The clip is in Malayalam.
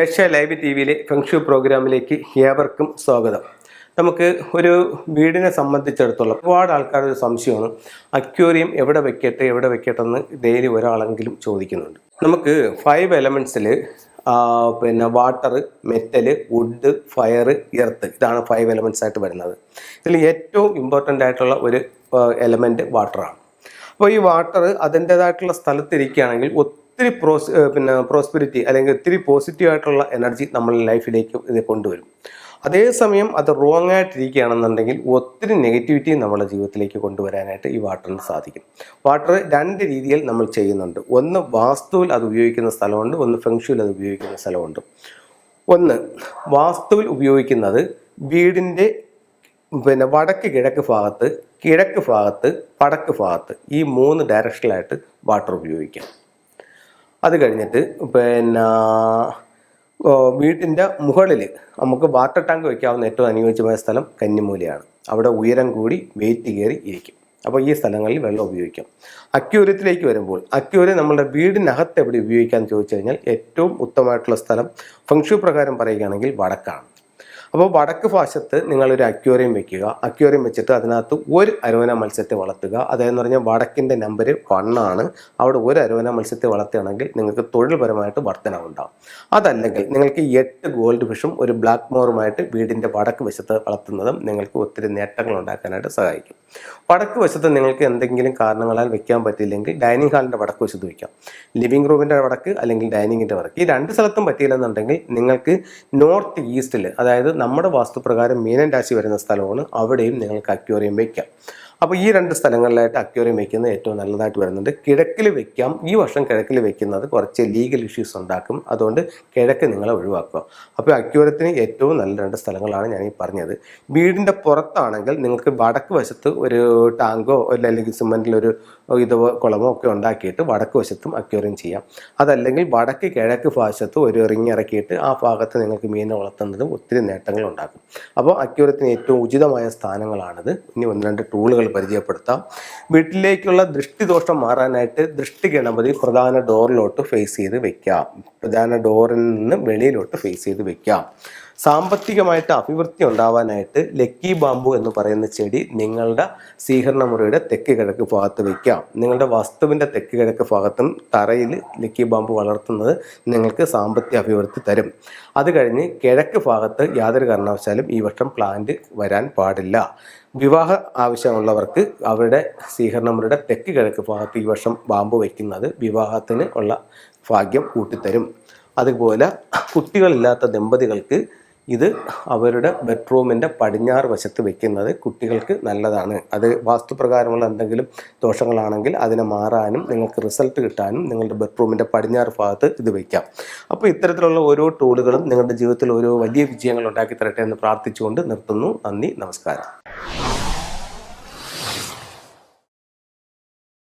ഏഷ്യ ലൈവ് ടി വിയിലെ ഫെങ്ഷു പ്രോഗ്രാമിലേക്ക് ഏവർക്കും സ്വാഗതം. നമുക്ക് ഒരു വീടിനെ സംബന്ധിച്ചിടത്തോളം ഒരുപാട് ആൾക്കാരുടെ ഒരു സംശയമാണ്. അക്വേറിയം എവിടെ വെക്കട്ടെ എവിടെ വെക്കട്ടെ എന്ന് ഡെയിലി ഒരാളെങ്കിലും ചോദിക്കുന്നുണ്ട്. നമുക്ക് ഫൈവ് എലമെന്റ്സിൽ പിന്നെ water metal wood fire earth ഇതാണ് ഫൈവ് എലമെന്റ്സ് ആയിട്ട് വരുന്നത്. ഇതിൽ ഏറ്റവും ഇമ്പോർട്ടന്റ് ആയിട്ടുള്ള ഒരു എലമെന്റ് വാട്ടറാണ് അപ്പോൾ ഈ വാട്ടർ അതിന്റേതായിട്ടുള്ള സ്ഥലത്തിരിക്കുകയാണെങ്കിൽ ഒത്തിരി പ്രോസ് പിന്നെ പ്രോസ്പെരിറ്റി അല്ലെങ്കിൽ ഒത്തിരി പോസിറ്റീവ് ആയിട്ടുള്ള എനർജി നമ്മളുടെ ലൈഫിലേക്ക് ഇത് കൊണ്ടുവരും. അതേസമയം അത് റോങ് ആയിട്ടിരിക്കുകയാണെന്നുണ്ടെങ്കിൽ ഒത്തിരി നെഗറ്റിവിറ്റി നമ്മുടെ ജീവിതത്തിലേക്ക് കൊണ്ടുവരാനായിട്ട് ഈ വാട്ടറിന് സാധിക്കും. വാട്ടർ രണ്ട് രീതിയിൽ നമ്മൾ ചെയ്യുന്നുണ്ട്. ഒന്ന് വാസ്തുവിൽ അത് ഉപയോഗിക്കുന്ന സ്ഥലമുണ്ട് ഒന്ന് ഫെങ്ഷുവിൽ അത് ഉപയോഗിക്കുന്ന സ്ഥലമുണ്ട്. ഒന്ന് വാസ്തുവിൽ ഉപയോഗിക്കുന്നത് വീടിന്റെ പിന്നെ വടക്ക് കിഴക്ക് ഭാഗത്ത് കിഴക്ക് ഭാഗത്ത് വടക്ക് ഭാഗത്ത് ഈ മൂന്ന് ഡയറക്ഷനിലായിട്ട് വാട്ടർ ഉപയോഗിക്കാം. അത് കഴിഞ്ഞിട്ട് പിന്നെ വീട്ടിന്റെ മുകളിൽ നമുക്ക് വാട്ടർ ടാങ്ക് വയ്ക്കാവുന്ന ഏറ്റവും അനുയോജ്യമായ സ്ഥലം കന്നിമൂലയാണ്. അവിടെ ഉയരം കൂടി വെയിറ്റ് കയറി ഇരിക്കും. അപ്പോൾ ഈ സ്ഥലങ്ങളിൽ വെള്ളം ഉപയോഗിക്കാം. അക്യൂരത്തിലേക്ക് വരുമ്പോൾ അക്യൂര് നമ്മുടെ വീടിനകത്ത് എവിടെ ഉപയോഗിക്കാമെന്ന് ചോദിച്ചു കഴിഞ്ഞാൽ ഏറ്റവും ഉത്തമമായിട്ടുള്ള സ്ഥലം ഫംഗ്ഷു പ്രകാരം പറയുകയാണെങ്കിൽ വടക്കാണ്. അപ്പോൾ വടക്ക് ഭാഷത്ത് നിങ്ങളൊരു അക്വേറിയം വെക്കുക. അക്വേറിയം വെച്ചിട്ട് അതിനകത്ത് ഒരു അരോന മത്സ്യത്തെ വളർത്തുക. അതായത് പറഞ്ഞാൽ വടക്കിന്റെ നമ്പർ വണ്ണാണ് അവിടെ ഒരു അരോന മത്സ്യത്തെ വളർത്തുകയാണെങ്കിൽ നിങ്ങൾക്ക് തൊഴിൽപരമായിട്ട് വർധന ഉണ്ടാവും. അതല്ലെങ്കിൽ നിങ്ങൾക്ക് എട്ട് ഗോൾഡ് ഫിഷും ഒരു ബ്ലാക്ക് മോറുമായിട്ട് വീടിന്റെ വടക്ക് വശത്ത് വളർത്തുന്നതും നിങ്ങൾക്ക് ഒത്തിരി നേട്ടങ്ങൾ ഉണ്ടാക്കാനായിട്ട് സഹായിക്കും. വടക്ക് വശത്ത് നിങ്ങൾക്ക് എന്തെങ്കിലും കാരണങ്ങളാൽ വെക്കാൻ പറ്റിയില്ലെങ്കിൽ ഡൈനിങ് ഹാളിന്റെ വടക്ക് വശത്ത് വയ്ക്കാം ലിവിംഗ് റൂമിന്റെ വടക്ക് അല്ലെങ്കിൽ ഡൈനിങ്ങിന്റെ വടക്ക്. ഈ രണ്ട് സ്ഥലത്തും പറ്റിയില്ലെന്നുണ്ടെങ്കിൽ നിങ്ങൾക്ക് നോർത്ത് ഈസ്റ്റിൽ അതായത് നമ്മുടെ വാസ്തുപ്രകാരം മീനൻ രാശി വരുന്ന സ്ഥലമാണ്. അവിടെയും നിങ്ങൾക്ക് അക്വേറിയം വയ്ക്കാം. അപ്പോൾ ഈ രണ്ട് സ്ഥലങ്ങളിലായിട്ട് അക്വേറിയം വയ്ക്കുന്നത് ഏറ്റവും നല്ലതായിട്ട് വരുന്നുണ്ട്. കിഴക്കിൽ വെക്കാം. ഈ വർഷം കിഴക്കിൽ വെക്കുന്നത് കുറച്ച് ലീഗൽ ഇഷ്യൂസ് ഉണ്ടാക്കും. അതുകൊണ്ട് കിഴക്ക് നിങ്ങൾ ഒഴിവാക്കുക. അപ്പോൾ അക്വേറിയത്തിന് ഏറ്റവും നല്ല രണ്ട് സ്ഥലങ്ങളാണ് ഞാൻ ഈ പറഞ്ഞത്. വീടിന്റെ പുറത്താണെങ്കിൽ നിങ്ങൾക്ക് വടക്ക് വശത്ത് ഒരു ടാങ്കോ അല്ലെങ്കിൽ സിമെന്റിലൊരു ഇതോ കുളമോ ഒക്കെ ഉണ്ടാക്കിയിട്ട് വടക്ക് വശത്തും അക്വേറിയം ചെയ്യാം. അതല്ലെങ്കിൽ വടക്ക് കിഴക്ക് ഭാഗത്ത് ഒരു റിങ് ഇറക്കിയിട്ട് ആ ഭാഗത്ത് നിങ്ങൾക്ക് മീനെ വളർത്തുന്നതും ഒത്തിരി നേട്ടങ്ങൾ ഉണ്ടാക്കും. അപ്പോൾ അക്യൂരത്തിന് ഏറ്റവും ഉചിതമായ സ്ഥാനങ്ങളാണിത്. ഇനി ഒന്ന് രണ്ട് ടൂളുകൾ പരിചയപ്പെടുത്താം. വീട്ടിലേക്കുള്ള ദൃഷ്ടിദോഷം മാറാനായിട്ട് ദൃഷ്ടി ഗണപതി പ്രധാന ഡോറിലോട്ട് ഫേസ് ചെയ്ത് വെക്കാം. പ്രധാന ഡോറിൽ നിന്ന് വെളിയിലോട്ട് ഫേസ് ചെയ്ത് വെക്കാം. സാമ്പത്തികമായിട്ട് അഭിവൃദ്ധി ഉണ്ടാവാനായിട്ട് ലക്കി ബാമ്പു എന്ന് പറയുന്ന ചെടി നിങ്ങളുടെ സ്വീകരണ മുറിയുടെ തെക്ക് കിഴക്ക് ഭാഗത്ത് വയ്ക്കാം നിങ്ങളുടെ വസ്തുവിന്റെ തെക്ക് കിഴക്ക് ഭാഗത്തും തറയിൽ ലക്കി ബാമ്പു വളർത്തുന്നത് നിങ്ങൾക്ക് സാമ്പത്തിക അഭിവൃദ്ധി തരും. അത് കഴിഞ്ഞ് കിഴക്ക് ഭാഗത്ത് യാതൊരു കാരണവശാലും ഈ വർഷം പ്ലാന്റ് വരാൻ പാടില്ല. വിവാഹ ആവശ്യമുള്ളവർക്ക് അവരുടെ സ്വീകരണ മുറിയുടെ തെക്ക് കിഴക്ക് ഭാഗത്ത് ഈ വർഷം വാമ്പ് വയ്ക്കുന്നത് വിവാഹത്തിന് ഉള്ള ഭാഗ്യം കൂട്ടിത്തരും. അതുപോലെ കുട്ടികളില്ലാത്ത ദമ്പതികൾക്ക് ഇത് അവരുടെ ബെഡ്റൂമിന്റെ പടിഞ്ഞാറ് വശത്ത് വെക്കുന്നത് കുട്ടികൾക്ക് നല്ലതാണ്. അത് വാസ്തുപ്രകാരമുള്ള എന്തെങ്കിലും ദോഷങ്ങളാണെങ്കിൽ അതിനെ മാറാനും നിങ്ങൾക്ക് റിസൾട്ട് കിട്ടാനും നിങ്ങളുടെ ബെഡ്റൂമിന്റെ പടിഞ്ഞാറ് ഭാഗത്ത് ഇത് വയ്ക്കാം. അപ്പോൾ ഇത്തരത്തിലുള്ള ഓരോ ടൂളുകളും നിങ്ങളുടെ ജീവിതത്തിൽ ഓരോ വലിയ വിജയങ്ങൾ ഉണ്ടാക്കി തരട്ടെ എന്ന് പ്രാർത്ഥിച്ചുകൊണ്ട് നിർത്തുന്നു. നന്ദി നമസ്കാരം.